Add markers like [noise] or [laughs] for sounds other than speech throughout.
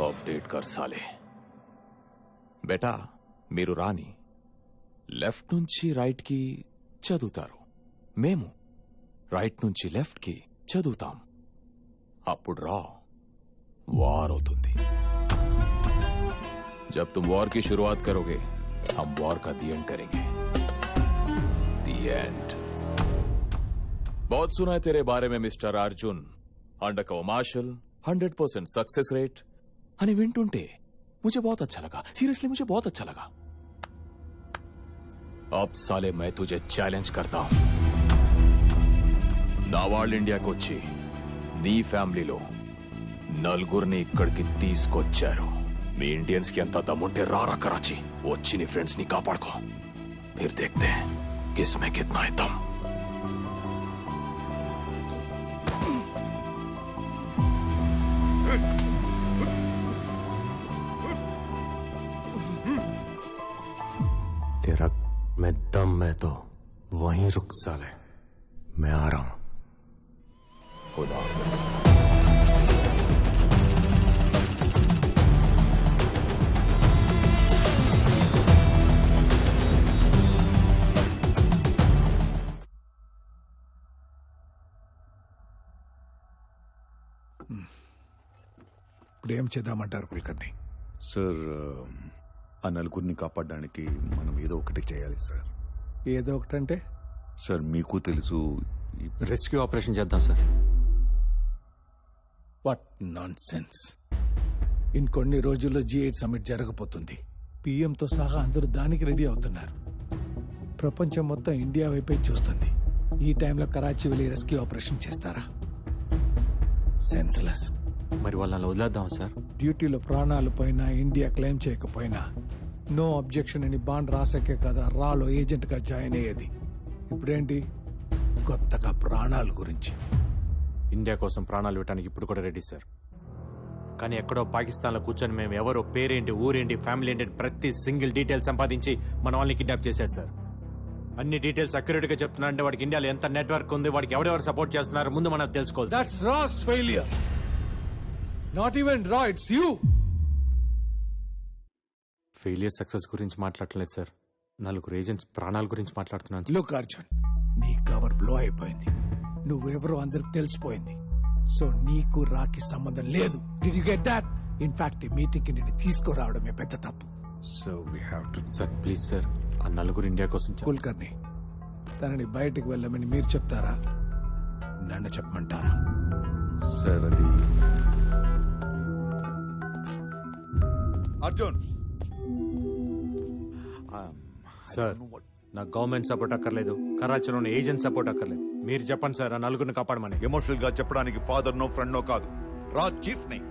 Update कर साले బేటా మీరు రాని లెఫ్ట్ నుంచి రైట్ కి చదువుతారు మేము రైట్ నుంచి లెఫ్ట్ కి చదువుతాం అప్పుడు రా వార్ అవుతుంది जब तुम वॉर की शुरुआत करोगे हम वॉर का दी एंड करेंगे दी एंड बहुत सुना है तेरे बारे में mister Arjun under cover marshal hundred percent success rate అని వింటుంటే मुझे बहुत अच्छा लगा सीरियसली मुझे बहुत अच्छा लगा अब साले मैं तुझे ఛాలెంజ్ करता हूं నా వాళ్ళు ఇండియాకి వచ్చి నీ ఫ్యామిలీలో నలుగురిని ఇక్కడికి తీసుకొచ్చారు మీ ఇండియన్స్ కి ఎంత దమ్ముంటే రారా కరాచి వచ్చి నీ ఫ్రెండ్స్ ని కాపాడుకో फिर देखते हैं किसमें कितना है मैं दम मैं तो वहीं रुक साले मैं आ रहा हूं खुदा हाफिज ఇప్పుడు ఏం చేద్దామంటారు కుల్కర్ని సార్ ఆ నలుగురిని కాపాడడానికి మనం ఏదో ఒకటి చేయాలి సార్. ఏదో ఒకటంటే? సార్ మీకు తెలుసు రెస్క్యూ ఆపరేషన్ చేద్దాం సార్. వాట్ నాన్ సెన్స్ ఇంకొన్ని రోజుల్లో జీ ఎయిట్ సమిట్ జరగబోతుంది. పిఎంతో సహా అందరూ దానికి రెడీ అవుతున్నారు. ప్రపంచం మొత్తం ఇండియా వైపే చూస్తుంది. ఈ టైంలో కరాచీ వెళ్ళి రెస్క్యూ ఆపరేషన్ చేస్తారా? సెన్స్లెస్ మరి వాళ్ళని వదిలేద్దాం సార్? డ్యూటీలో ప్రాణాలు పోయినా ఇండియా క్లెయిమ్ చేయకపోయినా నో అబ్జెక్షన్ అని బాండ్ రాసాకే కదా రాలో ఏజెంట్గా జాయిన్ అయ్యేది. ఇప్పుడేంటి? కొత్తగా ప్రాణాల గురించి. ఇండియా కోసం ప్రాణాలు ఇవ్వడానికి ఇప్పుడు కూడా రెడీ సార్. కానీ ఎక్కడో పాకిస్తాన్లో కూర్చొని మేము ఎవరో పేరేంటి ఊరేంటి ఫ్యామిలీ ఏంటి అని ప్రతి సింగిల్ డీటెయిల్ సంపాదించి మన వాళ్ళని కిడ్నాప్ చేశారు సార్. అన్ని డీటెయిల్స్ అక్యురేట్గా చెప్తున్నారంటే వాడికి ఇండియాలో ఎంత నెట్వర్క్ ఉంది వాడికి ఎవరెవరు సపోర్ట్ చేస్తున్నారు ముందు మనం తెలుసుకోవాలి. That's RAW's failure not even రా ఇట్స్ యూ ఫెయిలియర్ సక్సెస్ గురించి మాట్లాడలేదు సార్. నలుగురు ఏజెంట్స్ ప్రాణాల గురించి మాట్లాడుతున్నాను. లుక్ అర్జున్ నీ కవర్ బ్లో అయిపోయింది. నువ్వెవరో అందరికి తెలిసిపోయింది. సో నీకు రాకి సంబంధం లేదు. Did you get that in fact ఈ మీటింగ్కి నేను తీసుకురావడమే పెద్ద తప్పు. So we have to sir please sir ఆ నలుగురు ఇండియా కోసం చెప్- కుల్కర్ని తనని బయటికి వెళ్ళమని మీరు చెప్తారా? నన్ను చెప్పమంటారా? సార్ అది అర్జున్ సార్ నాకు గవర్నమెంట్ సపోర్ట్ అక్కర్లేదు. కరాచీలో ఏజెంట్ సపోర్ట్ అక్కర్లేదు. మీరు చెప్పండి సార్ ఆ నలుగురిని కాపాడమని. ఎమోషనల్గా చెప్పడానికి ఫాదర్ నో ఫ్రెండ్ నో కాదు. రా చీఫ్ని.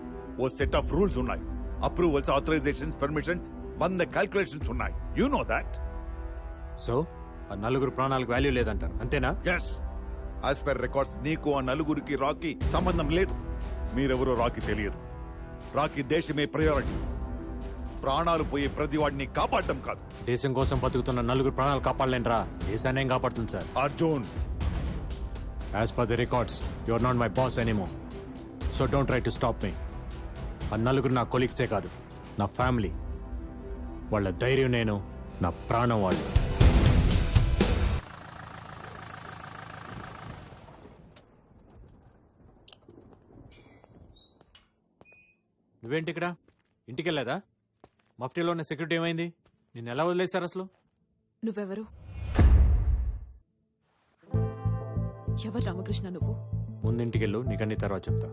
ఓ సెట్ ఆఫ్ రూల్స్ ఉన్నాయి. అప్రూవల్స్ ఆథరైజేషన్స్ పర్మిషన్స్ వంద క్యాల్కులేషన్స్ ఉన్నాయి. యు నో దాట్ సో ఆ నలుగురు ప్రాణాలకు వాల్యూ లేదంటారు. అంతేనా? ఎస్ యాజ్ పర్ రికార్డ్స్ నీకు ఆ నలుగురికి రాకి సంబంధం లేదు. మీరెవరో రాకి తెలియదు. రాకి దేశమే ప్రయారిటీ ప్రాణాలు పోయే ప్రతి వాడిని కాపాడటం కాదు. దేశం కోసం బతుకుతున్న నలుగురు ప్రాణాలు కాపాడలేంట్రా దేశాన్ని ఏం కాపాడుతుంది sir. Arjun. As per the records you are not my boss anymore so don't try to stop me ఆ నలుగురు నా కొలీగ్సే కాదు. నా ఫ్యామిలీ. వాళ్ళ ధైర్యం నేను నా ప్రాణం వాళ్ళు. నువ్వేంటి ఇక్కడ? ఇంటికి వెళ్ళేదా మఫ్టీలో ఉన్న సెక్యూరిటీ ఏమైంది? నిన్ను ఎలా వదిలేశారు అసలు? నువ్వెవరు? ఎవరు రామకృష్ణ నువ్వు? ముందు ఇంటికెళ్ళు నీకన్నీ తర్వాత చెప్తా.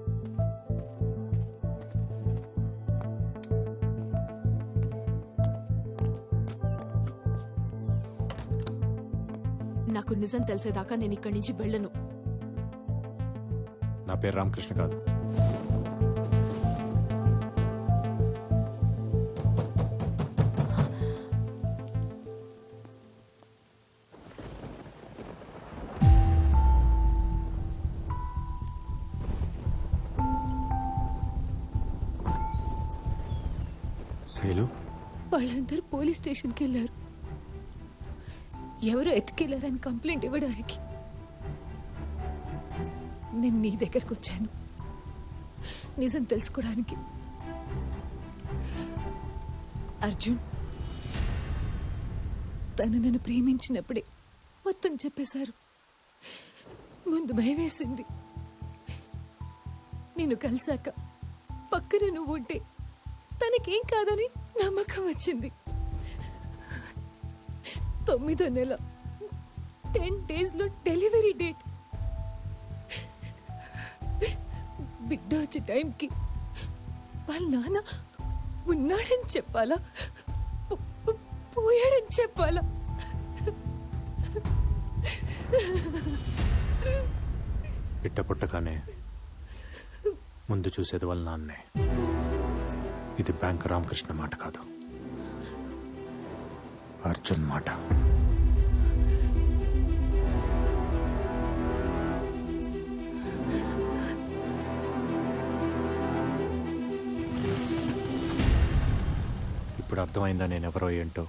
నాకు నిజం తెలిసేదాకా నేను ఇక్కడి నుంచి వెళ్ళను. నా పేరు రామకృష్ణ కాదు. శైలు? వాళ్ళందరూ పోలీస్ స్టేషన్కి వెళ్ళారు. ఎవరో ఎత్తుకెళ్ళారని కంప్లైంట్ ఇవ్వడానికి. నేను నీ దగ్గరకు వచ్చాను. నిజం తెలుసుకోవడానికి. అర్జున్ తను నన్ను ప్రేమించినప్పుడే మొత్తం చెప్పేశారు. ముందు భయం వేసింది నేను కలిసాక పక్కన నువ్వు ఉంటే తనకేం కాదని నమ్మకం వచ్చింది. తొమ్మిదో నెల టెన్ డేస్లో డెలివరీ డేట్ బిడ్డ వచ్చే టైంకి వాళ్ళ నాన్న ఉన్నాడని చెప్పాలా? పోయాడని చెప్పాలా? పిట్ట పుట్టగానే ముందు చూసేది వాళ్ళ నాన్నే. ఇది బ్యాంక్ రామకృష్ణ మాట కాదు. అర్జున్ మాట. ఇప్పుడు అర్థమైందా నేను ఎవరో ఏంటో?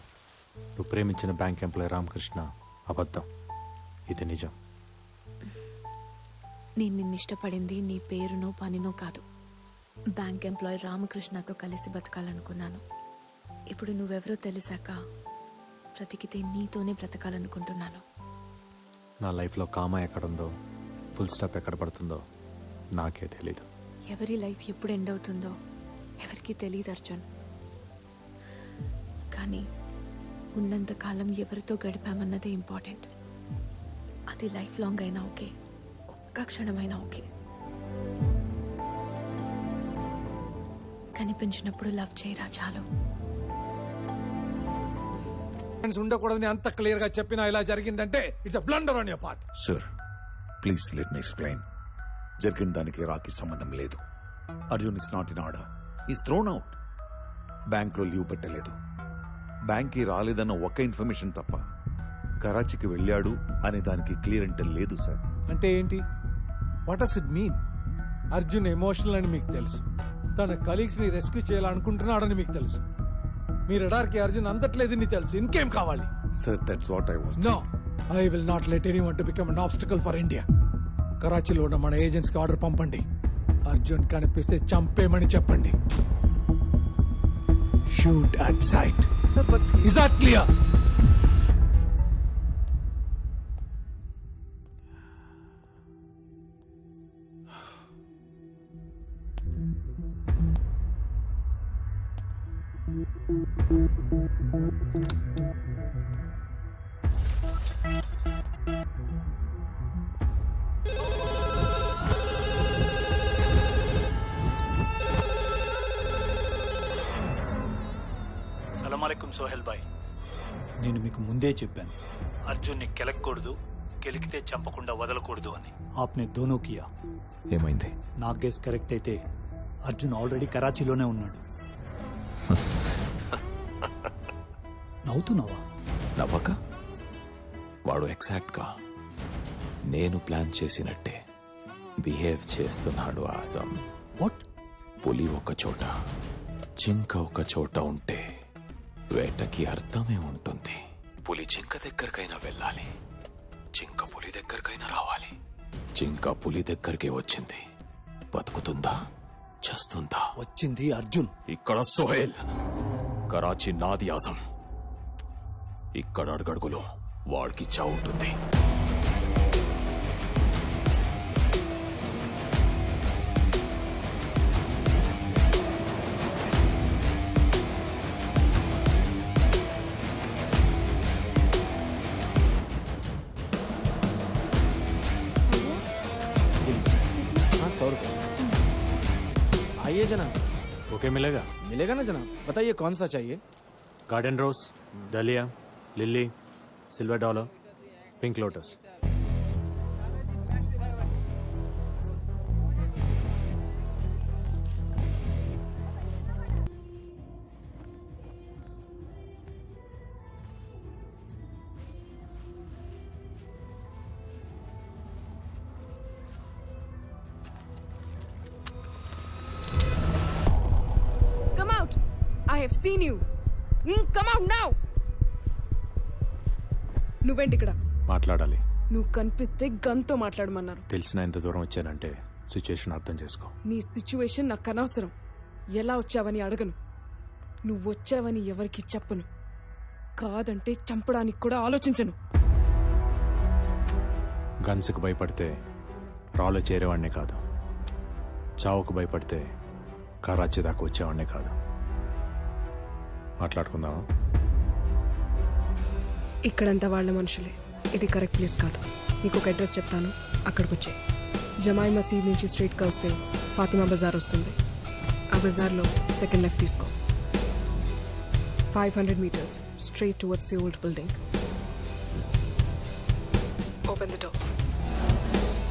నువ్వు ప్రేమించిన బ్యాంక్ ఎంప్లాయీ రామకృష్ణ అబద్ధం. ఇది నిజం. నేను నిన్ను ఇష్టపడింది నీ పేరునో పనినో కాదు. బ్యాంక్ ఎంప్లాయీ రామకృష్ణతో కలిసి బతకాలనుకున్నాను. ఇప్పుడు నువ్వెవరో తెలిసాక బ్రతికితే నీతోనే బ్రతకాలనుకుంటున్నాను. నా లైఫ్లో కామా ఎక్కడుందో ఫుల్ స్టాప్ ఎక్కడ పడుతుందో నాకే తెలీదు. ఎవరి లైఫ్ ఎప్పుడు ఎండ్ అవుతుందో ఎవరికి తెలియదు అర్జున్. కానీ ఉన్నంత కాలం ఎవరితో గడిపామన్నదే ఇంపార్టెంట్. అది లైఫ్ లాంగ్ అయినా ఓకే ఒక్క క్షణమైనా ఓకే. కనిపించినప్పుడు లవ్ చేయరా చాలు? ఫ్రెండ్స్ ఉండకూడదని అంత క్లియర్గా చెప్పినా ఇలా జరిగిందంటే it's blunder on your part sir please let me explain జరిగిన దానికి రాకి సంబంధం లేదు. Arjun is not in order is thrown out బ్యాంక్లో లీవ్ పెట్టలేదు. బ్యాంక్కి రాలేదన్న ఒక్క ఇన్ఫర్మేషన్ తప్ప కరాచీకి వెళ్ళాడు అనే దానికి క్లియర్ అంటే లేదు సార్ అంటే ఏంటి? What does it mean Arjun emotional అని మీకు తెలుసు. తన కలీగ్స్ని రెస్క్యూ చేయాలనుకుంటున్నాడని మీకు తెలుసు. మీ రడార్కి అర్జున్ అందట్లేదని తెలుసు. ఇంకేం కావాలి? Sir that's what I was no I will not let any one to become an obstacle for India కరాచీలో ఉన్న మన ఏజెంట్స్కి ఆర్డర్ పంపండి. అర్జున్ కనిపిస్తే చంపేమని చెప్పండి. Shoot at sight is that clear సలామలైకుం Sohail bye నేను మీకు ముందే చెప్పాను. అర్జున్ని కెలక్కూడదు కెలికితే చంపకుండా వదలకూడదు అని. ఆప్నే దోనో కియా. ఏమైంది? నా గెస్ కరెక్ట్ అయితే అర్జున్ ఆల్రెడీ కరాచీలోనే ఉన్నాడు. [laughs] నవ్వుతున్నావా? నవ్వక? వాడు ఎగ్జాక్ట్గా నేను ప్లాన్ చేసినట్టే బిహేవ్ చేస్తున్నాడు ఆసం వాట్? పులి ఒక చోట జింక ఒక చోట ఉంటే వేటకి అర్థమే ఉంటుంది. పులి జింక దగ్గరకైనా వెళ్ళాలి. జింక పులి దగ్గరకైనా రావాలి. జింక పులి దగ్గరికి వచ్చింది. బతుకుతుందా? చస్తుందా? వచ్చింది అర్జున్. ఇక్కడ సోహెల్. కరాచీ నాది ఆసం ఇక్కడ అడుగడుగులో వాడికి చావు ఉంటుంది हाँ सौ रुपये आइए जनाब ఓకే మిలేగా मिलेगा ना जनाब बताइए कौन सा चाहिए garden rose డలియా Lily silver dollar pink lotus Come out! I have seen you. Mm, come out now! నువ్వేంటి ఇక్కడ? మాట్లాడాలి. నువ్వు కనిపిస్తే గన్తో మాట్లాడమన్నారు. తెలిసిన ఎంత దూరం వచ్చానంటే సిచ్యుయేషన్ అర్థం చేసుకో. నీ సిచ్యువేషన్ నాకు అనవసరం. ఎలా వచ్చావని అడగను. నువ్వు వచ్చావని ఎవరికి చెప్పను. కాదంటే చంపడానికి కూడా ఆలోచించను. గన్స్కి భయపడితే రాళ్ళు చేరేవాడినే కాదు. చావుకు భయపడితే కరాచీ దాకా వచ్చేవాడినే కాదు. మాట్లాడుకుందామా? ఇక్కడంతా వాళ్ళ మనుషులే. ఇది కరెక్ట్ ప్లేస్ కాదు. నీకు ఒక అడ్రస్ చెప్తాను. అక్కడికి వచ్చే. జమాయి మసీద్ నుంచి స్ట్రీట్గా వస్తే ఫాతిమా బజార్ వస్తుంది. ఆ బజార్లో సెకండ్ లెఫ్ట్ తీసుకో. Five hundred meters straight towards the old building. Open the door.